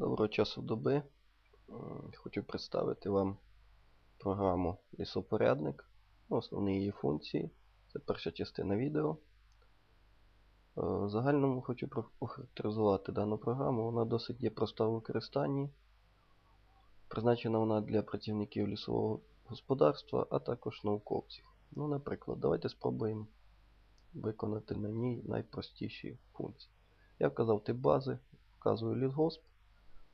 Доброго часу доби. Хочу представити вам програму Лісопорядник. Основні її функції. Це перша частина відео. Е, В загальному хочу охарактеризувати дану програму. Вона досить є проста в використанні. Призначена вона для працівників лісового господарства, а також науковців. Ну, наприклад, давайте спробуємо виконати на ній найпростіші функції. Я вказав тип бази, вказую лісгосп,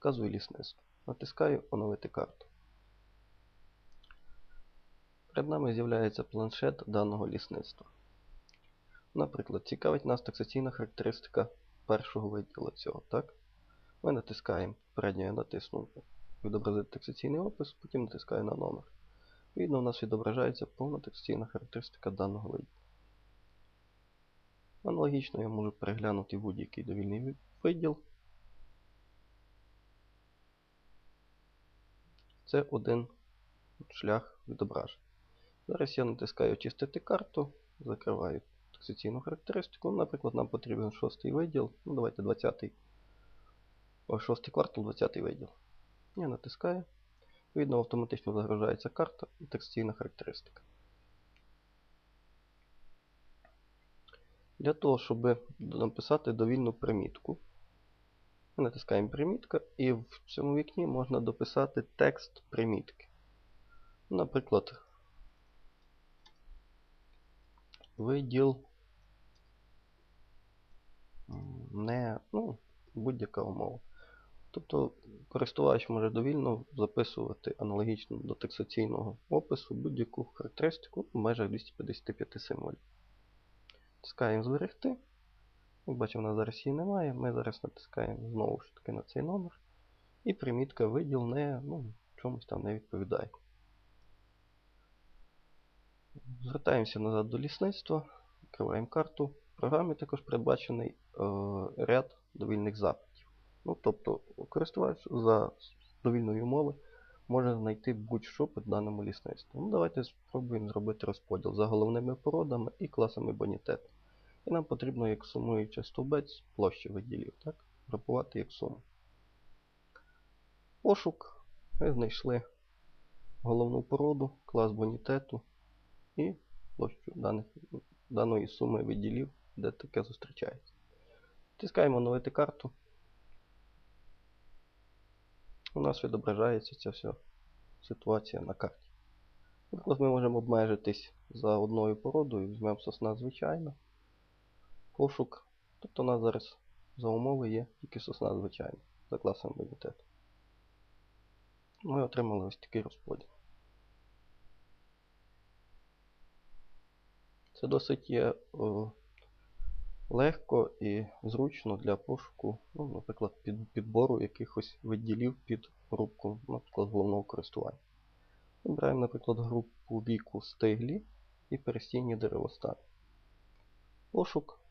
вказую лісництво. Натискаю оновити карту. Перед нами з'являється планшет даного лісництва. Наприклад, цікавить нас таксаційна характеристика першого виділу цього. Так? Ми натискаємо, передньо я натиснув відобразити таксаційний опис, потім натискаю на номер. Відповідно, у нас відображається повна таксаційна характеристика даного виділу. Аналогічно я можу переглянути будь-який довільний виділ. Це один шлях відображення. Зараз я натискаю очистити карту, закриваю таксаційну характеристику. Наприклад, нам потрібен шостий виділ. Ну, давайте 20 о, шостий квартал, 20-й виділ. Я натискаю. Відповідно, автоматично загружається карта і таксаційна характеристика. Для того, щоб написати довільну примітку, натискаємо примітка, і в цьому вікні можна дописати текст примітки. Наприклад, виділ не, ну, будь-яка умова. Тобто користувач може довільно записувати аналогічно до тексаційного опису будь-яку характеристику в межах 255 символів. Натискаємо зберегти. Як бачимо, у нас зараз її немає. Ми зараз натискаємо знову ж таки на цей номер. І примітка виділ не, ну, чомусь там не відповідає. Звертаємося назад до лісництва, відкриваємо карту. В програмі також передбачений е, ряд довільних запитів. Ну, тобто, користувач за довільної умови може знайти будь-що під даному лісництву. Ну, давайте спробуємо зробити розподіл за головними породами і класами бонітету. І нам потрібно як сумуючий стовбець площі виділів, так? Групувати як суму. Пошук. Ми знайшли головну породу, клас бонітету і площу даних, даної суми виділів, де таке зустрічається. Тискаємо оновити карту. У нас відображається ця вся ситуація на карті. Наприклад, ми можемо обмежитись за одною породою, візьмемо сосна звичайна. Пошук. Тобто у нас зараз за умови є тільки сосна звичайна за класом бонітету. Ми отримали ось такий розподіл. Це досить є о, легко і зручно для пошуку, ну, наприклад, під, підбору якихось виділів під групку, наприклад, головного користування. Вибираємо, наприклад, групу віку стиглі і перестійні деревостани. Пошук.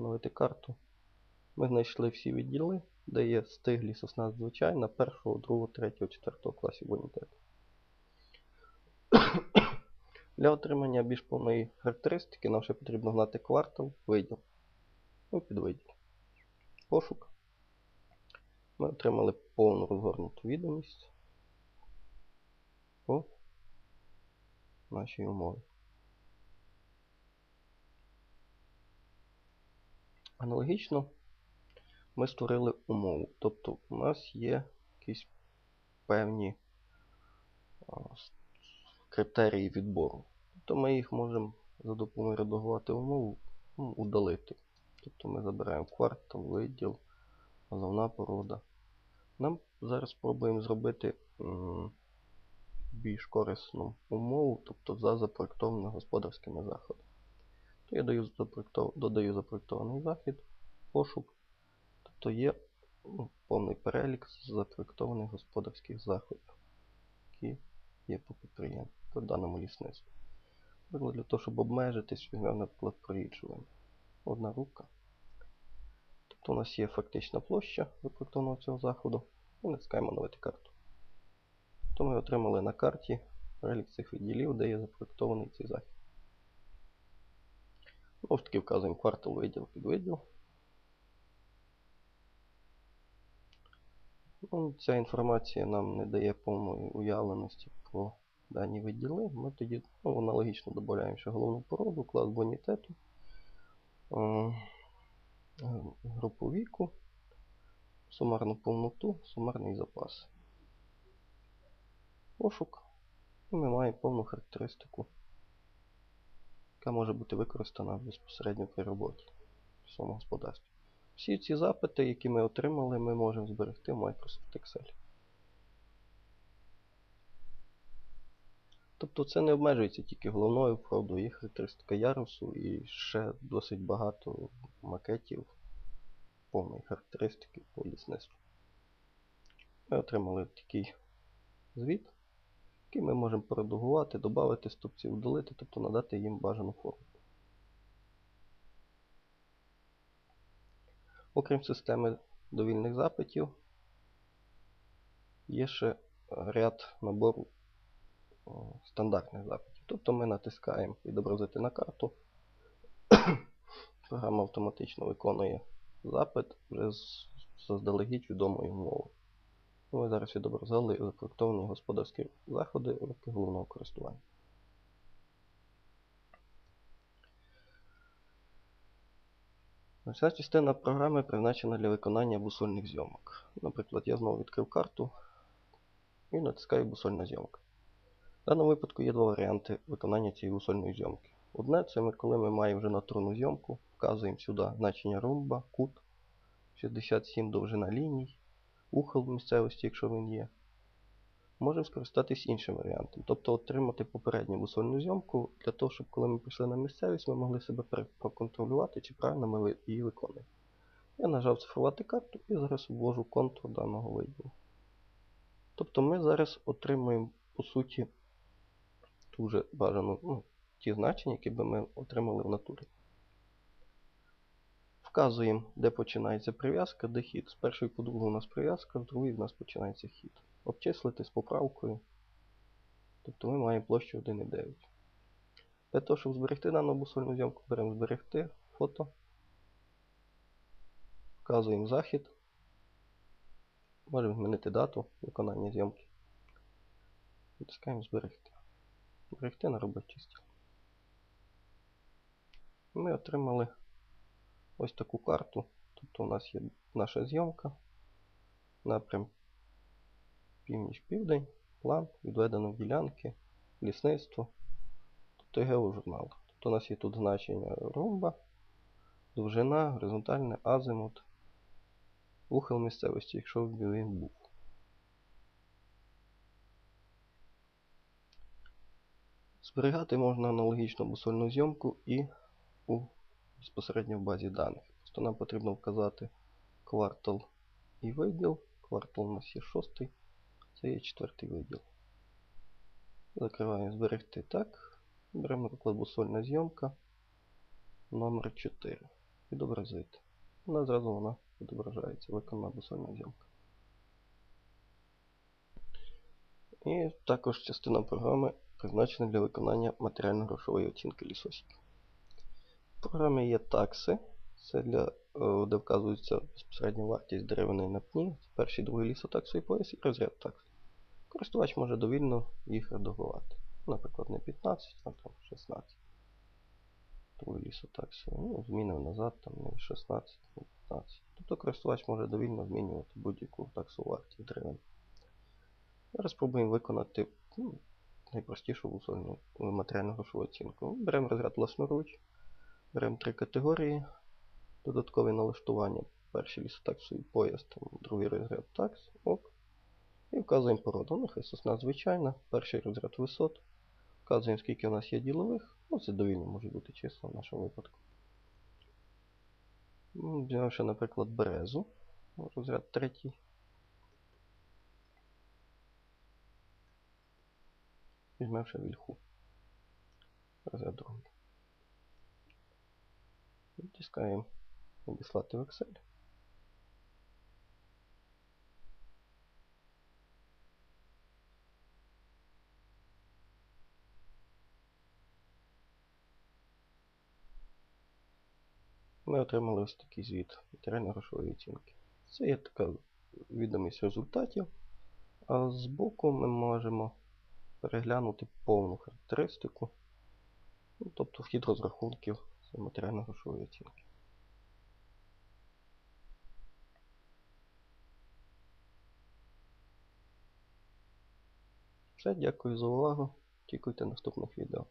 Оновити карту. Ми знайшли всі відділи, де є стиглі сосна звичайна першого, другого, третього, четвертого класів бонітету. Для отримання більш повної характеристики нам ще потрібно знати квартал, виділ. Ну, підвиділ. Пошук. Ми отримали повну розгорнуту відомість по нашій умові. Аналогічно ми створили умову. Тобто у нас є якісь певні критерії відбору. Тобто ми їх можемо за допомогою редагувати умову ну, удалити. Тобто ми забираємо квартал, виділ, головна порода. Нам зараз спробуємо зробити більш корисну умову, тобто за запроектованими господарськими заходами. Я даю додаю запроектований захід, пошук. Тобто є ну, повний перелік запроектованих господарських заходів, які є по підприємству, по даному лісництву. Для того, щоб обмежитись, візьмемо, наприклад, проріджування. Одна рука. Тобто у нас є фактична площа запроектованого цього заходу. І натискаємо новити карту. То ми отримали на карті перелік цих відділів, де є запроектований цей захід. Знову ж таки вказуємо квартал виділ під виділ. Ну, ця інформація нам не дає повної уявленості про дані виділи. Ми тоді ну, аналогічно додаємо ще головну породу, клас бонітету, е, групу віку, сумарну повноту, сумарний запас. Пошук. І ми маємо повну характеристику, яка може бути використана безпосередньо при роботі в своєму господарстві. Всі ці запити, які ми отримали, ми можемо зберегти в Microsoft Excel. Тобто це не обмежується тільки головною правдою, є характеристика ярусу і ще досить багато макетів повної характеристики по лісництву. Ми отримали такий звіт, який ми можемо поредагувати, додати стопців, удалити, тобто надати їм бажану форму. Окрім системи довільних запитів, є ще ряд набору стандартних запитів. Тобто ми натискаємо відобразити на карту. Програма автоматично виконує запит вже заздалегідь відомою мовою. Ми зараз відобразили запроектовані господарські заходи роки головного користування. Ця частина програми призначена для виконання бусольних зйомок. Наприклад, я знову відкрив карту і натискаю бусольна зйомка. В даному випадку є два варіанти виконання цієї бусольної зйомки. Одне це ми, коли ми маємо вже натурну зйомку, вказуємо сюди значення румба, кут, 67 довжина ліній, ухил в місцевості, якщо він є. Можемо скористатись іншим варіантом, тобто отримати попередню бусольну зйомку для того, щоб коли ми прийшли на місцевість, ми могли себе проконтролювати, чи правильно ми її виконуємо. Я нажав цифрувати карту і зараз ввожу контур даного виділу. Тобто ми зараз отримуємо, по суті, дуже бажану, ну, ті значення, які би ми отримали в натурі. Вказуємо, де починається прив'язка, де хід. З першої по другу у нас прив'язка, з другої в нас починається хід. Обчислити з поправкою. Тобто ми маємо площу 1,9. Для того, щоб зберегти дану бусольну зйомку, беремо зберегти фото. Вказуємо захід. Можемо змінити дату виконання зйомки. Натискаємо зберегти. Зберегти на робочий стіл. Ми отримали ось таку карту. Тобто у нас є наша зйомка, напрям північ-південь, план, відведено в ділянки, лісництво, тобто геожурнал. Тобто у нас є тут значення румба, довжина, горизонтальне, азимут, ухил місцевості, якщо він був. Зберігати можна аналогічно бусольну зйомку і у безпосередньо в базі даних. Просто нам потрібно вказати квартал і виділ. Квартал у нас є шостий, це є четвертий виділ. Закриваємо зберегти так. Беремо, наприклад, бусольна зйомка номер 4 Відобразити. Вона зразу вона відображається, виконана бусольна зйомка. І також частина програми призначена для виконання матеріально-грошової оцінки лісосіків. В програмі є такси, це для, де вказується безпосередня вартість деревини на пні, перший другий лісотаксовий пояс і розряд такс. Користувач може довільно їх редагувати. Наприклад, не 15, а там 16. Другий лісотаксовий. Ну, змінив назад, там не 16, не 15. Тобто користувач може довільно змінювати будь-яку таксову вартість деревини. Зараз спробуємо виконати ну, найпростішу вусольну матеріальну грошову оцінку. Беремо розряд власноруч. Беремо три категорії, додаткові налаштування. Перший лісотаксовий пояс, другий розряд такс, ок. І вказуємо породу. Ну, хай сосна звичайна, перший розряд висот. Вказуємо, скільки у нас є ділових. Ну, це довільно може бути числа в нашому випадку. Взяв ще, наприклад, березу. Розряд третій. Візьмемо ще вільху. Розряд другий. Відтискаємо надіслати в Excel. Ми отримали ось такий звіт матеріально-грошової оцінки. Це є така відомість результатів, а збоку ми можемо переглянути повну характеристику, ну, тобто вхід розрахунків з матеріально-грошової оцінки. Все, дякую за увагу. Очікуйте наступних відео.